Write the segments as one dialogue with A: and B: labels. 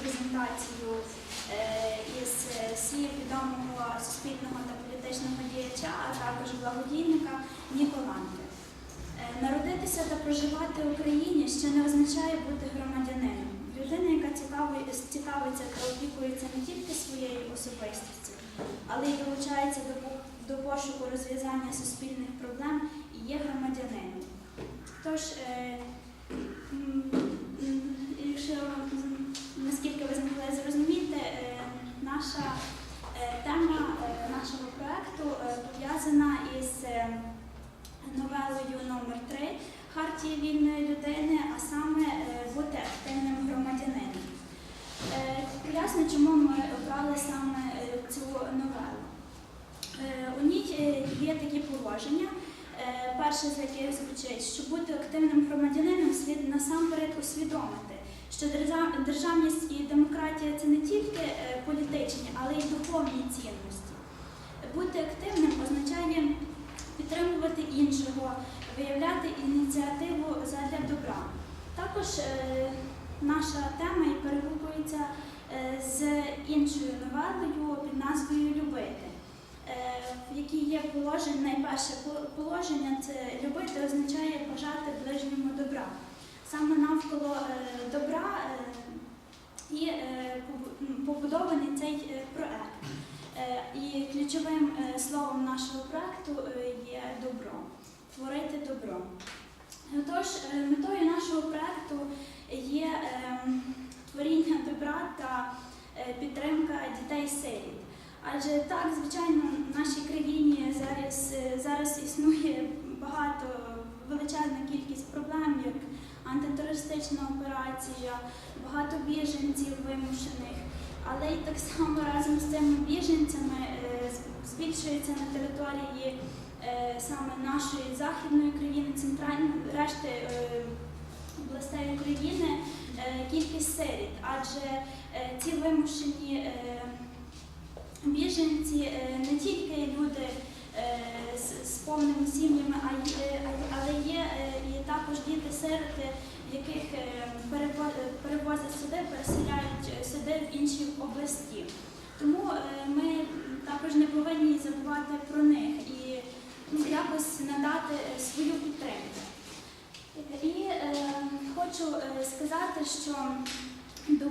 A: презентацію е, із е, слів відомого суспільного та політичного діяча, а також благодійника Ніко Ланки. Е, Народитися та проживати в Україні ще не означає бути громадянином. Людина, яка цікавиться та опікується не тільки своєю особистістю, але й долучається до, до пошуку розв'язання суспільних проблем і є громадянином. Тож, е, м, м, якщо м, наскільки ви змогли зрозуміти, е, наша е, тема е, нашого проекту е, пов'язана із е, новелою номер 3 Хартії вільної людини, а саме е, бути активним громадянином. Е, Ясно, чому ми обрали саме е, цю новелу. Е, У ній е, є такі положення. Е, Перше з яких звучить, що бути активним громадянином слід насамперед усвідомити, що державність і демократія це не тільки е, політичні, але й духовні цінності. Бути активним означає підтримувати іншого, виявляти ініціативу задля добра. Також е, наша тема і перегукується е, з іншою новелою під назвою Любити, в якій є положення, найперше положення це любити означає бажати ближньому добра. Саме навколо е, добра е, і е, побудований цей е, проект. Е, І ключовим е, словом нашого проекту е, є добро, творити добро. Тож, е, метою нашого проекту є е, творіння добра та е, підтримка дітей-сиріт. Адже так, звичайно, в нашій країні зараз, зараз існує багато величезна кількість проблем, як антитерористична операція, багато біженців вимушених. Але й так само разом з цими біженцями е, збільшується на території е, саме нашої західної країни, центральної решти е, областей України кількість сиріт, адже ці вимушені біженці е, не тільки люди е, з, повними сім'ями, е, але є і також діти-сироти, яких перевозять сюди, переселяють сюди в інші області. Тому ми також не повинні забувати про них і ну, якось надати свою підтримку. І хочу сказати, що до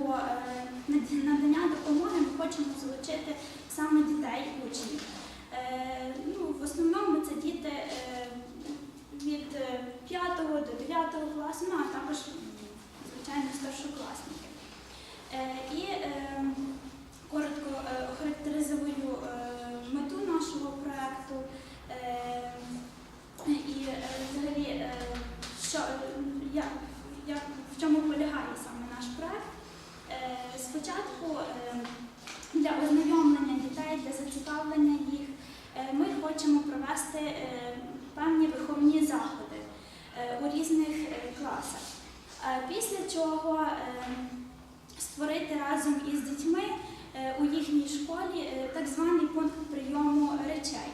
A: надання допомоги ми хочемо залучити саме дітей, учнів. Е, ну, в основному це діти е, від е, 5 до 9 класу, ну а також, звичайно, старшокласники. Е, і е, коротко е, охарактеризую е, мету нашого проекту е, і е, взагалі, е, що, е, як, як, в чому полягає саме наш проект. Е, Спочатку е, для ознайомлення дітей, для зацікавлення їх, е, ми хочемо провести е, певні виховні заходи е, у різних е, класах. Е, Після чого е, створити разом із дітьми е, у їхній школі е, так званий пункт прийому речей.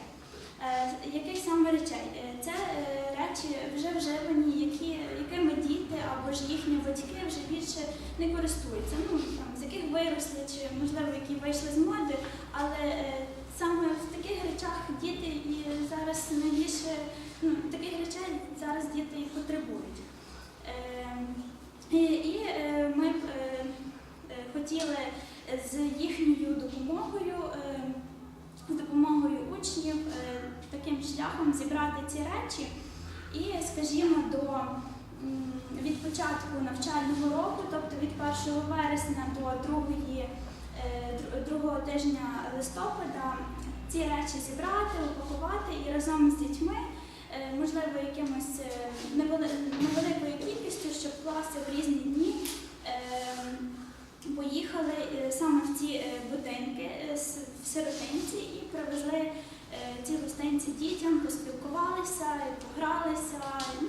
A: Е, Яких саме речей? Це речі вже вживані, які, якими діти або ж їхні батьки вже більше не користуються. Ну, там, з яких виросли, чи можливо, які вийшли з моди, але саме в таких речах діти і зараз найбільше ну, таких речей зараз діти і потребують. І, хотіли з їхньою допомогою, е, з допомогою учнів, е, таким шляхом зібрати ці речі і, скажімо, до від початку навчального року, тобто від 1 вересня до 2, е, дру- другого тижня листопада, ці речі зібрати, упакувати і разом з дітьми, е, можливо, якимось е, невеликою кількістю, щоб класи в різні дні. Поїхали е, саме в ці е, будинки е, в сиротинці і привезли ці гостинці дітям, поспілкувалися, погралися, ну,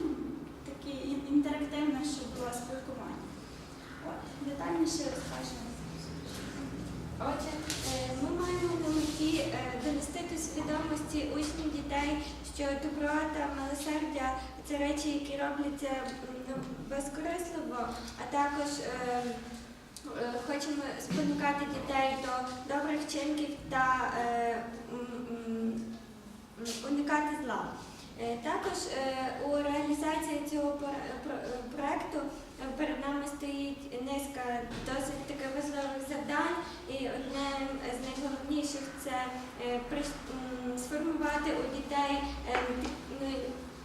A: таке інтерактивне, щоб було спілкування. От, детальніше розкажемо.
B: Отже, ми маємо на меті донести до свідомості учнів дітей, що добро та милосердя це речі, які робляться ну, безкорисливо, хочемо спонукати дітей до добрих вчинків та е, уникати зла. Е, Також е, у реалізації цього пор- про- проекту е, перед нами стоїть низка досить таких важливих завдань, і одне з найголовніших це сформувати у дітей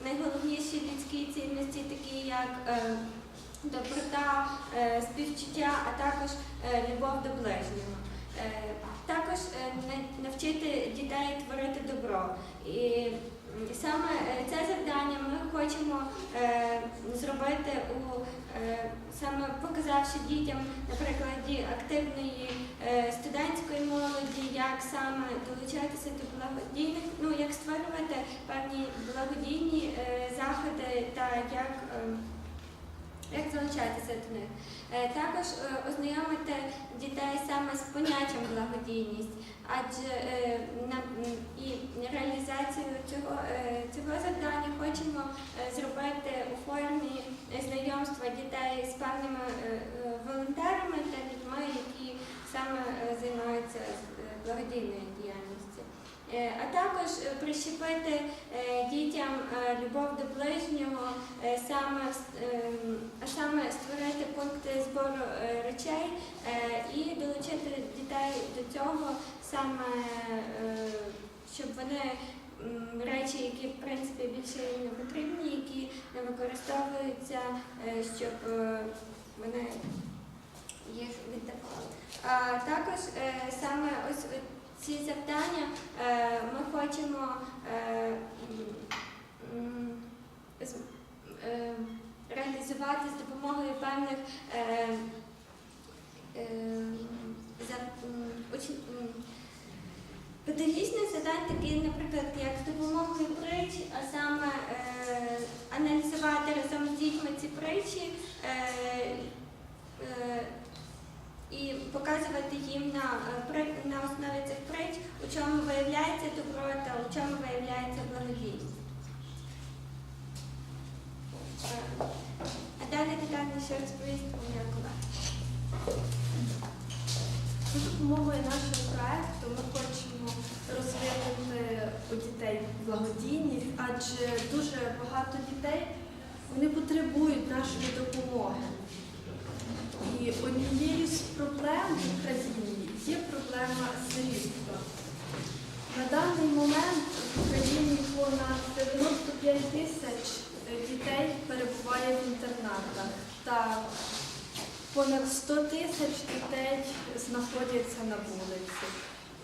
B: найголовніші людські цінності, такі як доброта, е, співчуття, а також е, любов до ближнього. Е, Також навчити дітей творити добро. І саме це завдання ми хочемо зробити у саме показавши дітям на прикладі активної студентської молоді, як саме долучатися до благодійних, ну як створювати певні благодійні заходи та як. Як залучатися до них. Е, Також е, ознайомити дітей саме з поняттям благодійність, адже е, і реалізацію цього, цього завдання хочемо зробити у формі знайомства дітей з певними волонтерами та людьми, які саме займаються благодійною діяльністю. А також прищепити дітям любов до ближнього, саме, с- ем, а саме створити пункти збору е, речей е, і долучити дітей до цього саме, е, щоб вони речі, які в принципі більше не потрібні, які не використовуються, щоб вони їх віддавали. А також саме ось ці завдання ми хочемо реалізувати з допомогою певних е, е, за- м, педагогічних завдань, такі, наприклад, як з допомогою притч, а саме е, аналізувати разом з дітьми ці притчі. Е, е, і показувати їм на, е, на основі цих притч, у чому виявляється добро та у чому виявляється благодійність. А далі детальніше розповість моя колега.
C: За допомогою нашого проекту ми хочемо розвинути у дітей благодійність, адже дуже багато дітей вони потребують нашої допомоги. І однією з проблем в Україні є проблема сирітства. На даний момент в Україні понад 95 тисяч дітей в інтернатах та понад 100 тисяч дітей знаходяться на вулиці.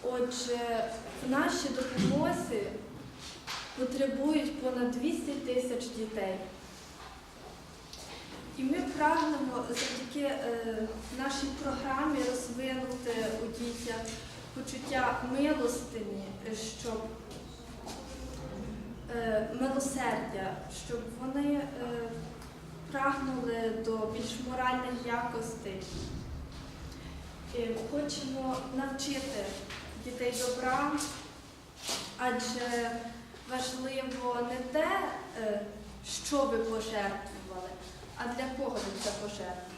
C: Отже, в нашій допомозі потребують понад 200 тисяч дітей. І ми прагнемо завдяки е, нашій програмі розвинути у дітях почуття милостині, щоб е, милосердя, щоб вони е, прагнули до більш моральних якостей. Хочемо навчити дітей добра, адже важливо не те, е, що ви пожертвували, а для кого ви це пожертвували.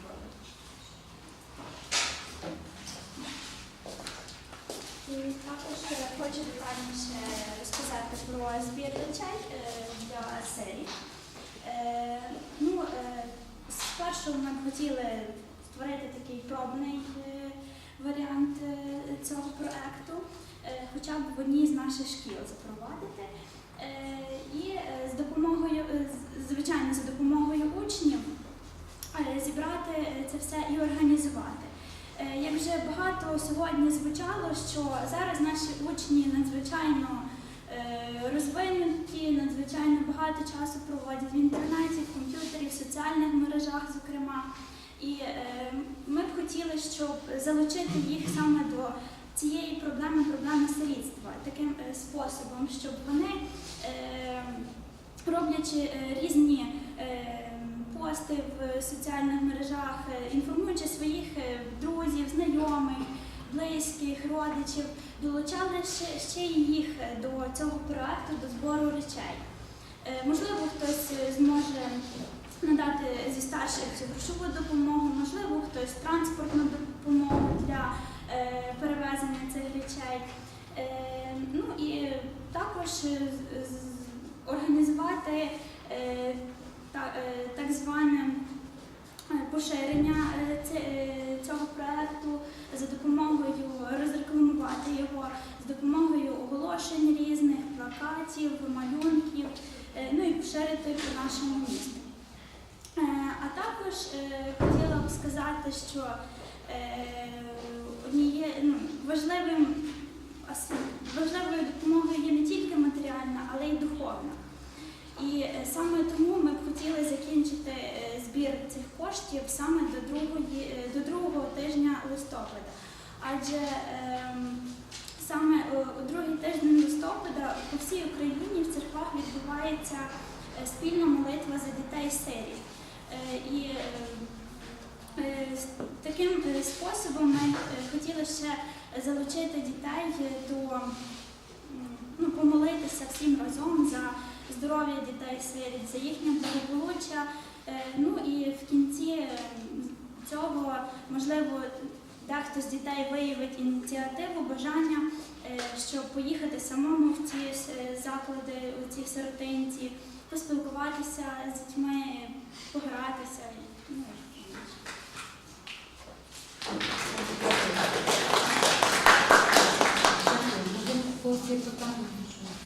A: І також е, хочу детальніше розказати про збір речей е, для серії. Е, Ну, е, спершу ми хотіли створити такий пробний е, варіант цього проекту, е, хоча б в одній з наших шкіл запровадити. І з допомогою, звичайно, за допомогою учнів зібрати це все і організувати. Як вже багато сьогодні звучало, що зараз наші учні надзвичайно розвинуті, надзвичайно багато часу проводять в інтернеті, в комп'ютері, в соціальних мережах, зокрема. І е, ми б хотіли, щоб залучити їх саме до цієї проблеми, проблеми сирітства, таким е, способом, щоб вони, е, роблячи різні пости в соціальних мережах, інформуючи своїх друзів, знайомих, близьких, родичів, долучали ще, ще їх до цього проекту, до збору речей. Е, Можливо, хтось зможе надати зі старших цю грошову допомогу, можливо, хтось транспортну допомогу для е, перевезення цих речей. Е, ну і також організувати та- так зване е, поширення е, е, цього проекту за допомогою розрекламувати його з допомогою оголошень різних, плакатів, малюнків, е, ну і поширити по нашому місту. Е, А також е, хотіла б сказати, що е, ну, важливим, важливою допомогою є не тільки матеріальна, але й духовна. І е, саме тому ми хотіли закінчити е, збір цих коштів саме до другої, е, до другого тижня листопада. Адже ем, саме е, у другий тиждень листопада по всій Україні в церквах відбувається спільна молитва за дітей сиріт. Е, І е, е, з таким способом ми хотіли ще залучити дітей до ну, помолитися всім разом за здоров'я дітей сиріт, їхнє благополуччя. Е, Ну і в кінці е, цього, можливо, дехто з дітей виявить ініціативу, бажання, е, щоб поїхати самому в ці заклади, у ці сиротинці, поспілкуватися з дітьми, погратися.
D: Дякую.